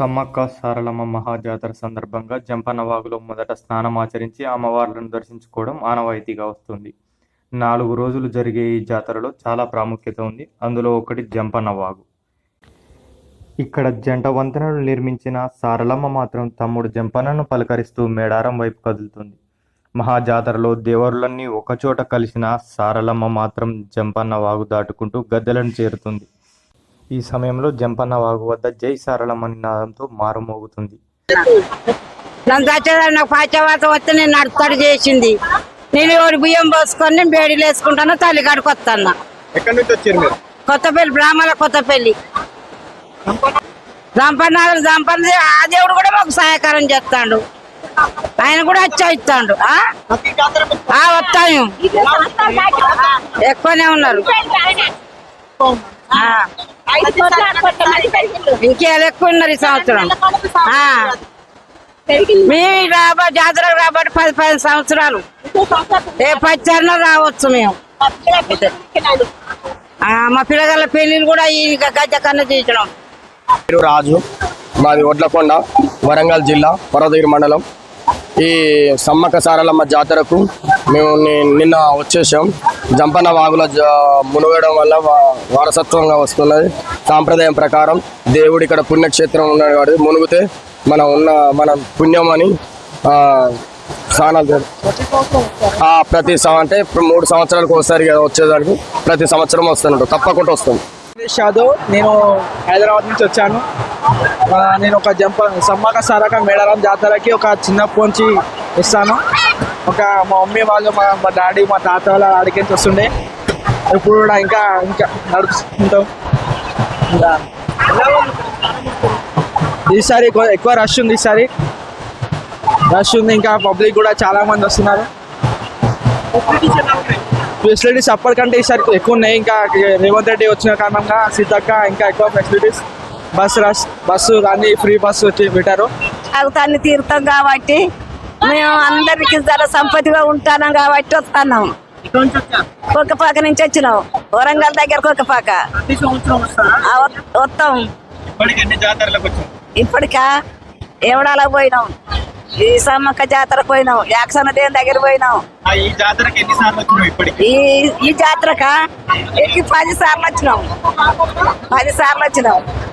సమ్మక్క సారలమ్మ మహాజాతర సందర్భంగా జంపన్న వాగులో మొదట స్నానం ఆచరించి అమ్మవార్లను దర్శించుకోవడం ఆనవాయితీగా వస్తుంది. నాలుగు రోజులు జరిగే ఈ జాతరలో చాలా ప్రాముఖ్యత ఉంది. అందులో ఒకటి జంపన్న వాగు ఇక్కడ జంట వంతెనలు నిర్మించిన సారలమ్మ మాత్రం తమ్ముడు జంపన్నను పలకరిస్తూ మేడారం వైపు కదులుతుంది. మహాజాతరలో దేవరులన్నీ ఒకచోట కలిసిన సారలమ్మ మాత్రం జంపన్న వాగు దాటుకుంటూ గద్దెలను చేరుతుంది. ఈ సమయంలో జంపన్న వాగు వద్ద జై సారలమ్మ నినాదంతో మారుమోగుతుంది. నన్ను చచ్చేదాన్ని నాకు పాచవాత వస్తే నేను నడుస్తాడు చేసింది. నేను ఒకటి బియ్యం పోసుకొని నేను బేడీలు వేసుకుంటాను తల్లి కాడికి వస్తాను. ఎక్కడి నుంచి వచ్చారు మీరు? కొత్తపల్లి బ్రాహ్మణ కొత్తపల్లి. సంపన్నాలు సంపన్న ఆ దేవుడు కూడా మాకు సహాయకారం చేస్తాడు. ఆయన కూడా వచ్చా ఇస్తాడు ఆ? ఆ, వస్తాను ఎక్కువనే ఉన్నారు. ఇంకేళ్ళు ఎక్కువ ఉన్నారు ఈ సంవత్సరం. ఆ. మేము రాబా జాతర కాబట్టి పది పది సంవత్సరాలు. ఏ పచ్చరిన రావచ్చు మేము. ఆ, మా పిల్లగాళ్ళ పెళ్ళిళ్ళు కూడా ఈ గజ్జ కన్నా తీర్చడం పేరు రాజు. మాది ఒడ్లకొండ వరంగల్ జిల్లా పర్వతగిరి మండలం. ఈ సమ్మక్క సారలమ్మ జాతరకు మేము నిన్న వచ్చేసాం. జంపన్న వాగుల జ మునగడం వల్ల వారసత్వంగా వస్తున్నది. సాంప్రదాయం ప్రకారం దేవుడు ఇక్కడ పుణ్యక్షేత్రం ఉన్నాడు కాబట్టి మునుగుతే మనం ఉన్న మన పుణ్యం అని స్నానాలు ప్రతి అంటే మూడు సంవత్సరాలకు ఒకసారి కదా వచ్చేదానికి ప్రతి సంవత్సరం వస్తున్నట్టు తప్పకుండా వస్తాం యాదవ్ నేను హైదరాబాద్ నుంచి వచ్చాను. నేను ఒక జంప సమ్మక సారక మేడారం జాతరకి ఒక చిన్న పొంచి ఇస్తాను. ఒక మా మమ్మీ వాళ్ళు మా మా డాడీ మా తాత వాళ్ళ ఆడికి వస్తుండే. ఇప్పుడు కూడా ఇంకా ఇంకా నడుపుకుంటాం ఇంకా. ఈసారి ఎక్కువ రష్ ఉంది ఈసారి. రష్ ఉంది ఇంకా పబ్లిక్ కూడా చాలా మంది వస్తున్నారు. ఫెసిలిటీస్ అప్పటికంటే ఈసారి ఎక్కువ ఉన్నాయి. ఇంకా రేవంత్ రెడ్డి వచ్చిన కారణంగా సీతక్క ఇంకా ఎక్కువ ఫెసిలిటీస్ బస్ రష్ బస్సు అన్ని ఫ్రీ బస్సు వచ్చి పెట్టారు. తాగుతాన్ని తీరుతాం కాబట్టి మేము అందరికి జర సంపత్తిగా ఉంటాం కాబట్టి వస్తున్నాం. కుక్కపాక నుంచి వచ్చినాం. వరంగల్ దగ్గర కుక్కపాక వస్తాం ఇప్పటికి ఎవడాల పోయినాం ఈ సమ్మక్క జాతర పోయినాం? యాక్సన దేని దగ్గర పోయినాం. ఈ ఈ ఈ జాతరక? ఎక్కి పది సార్లు వచ్చినాం. పది సార్లు వచ్చినాం.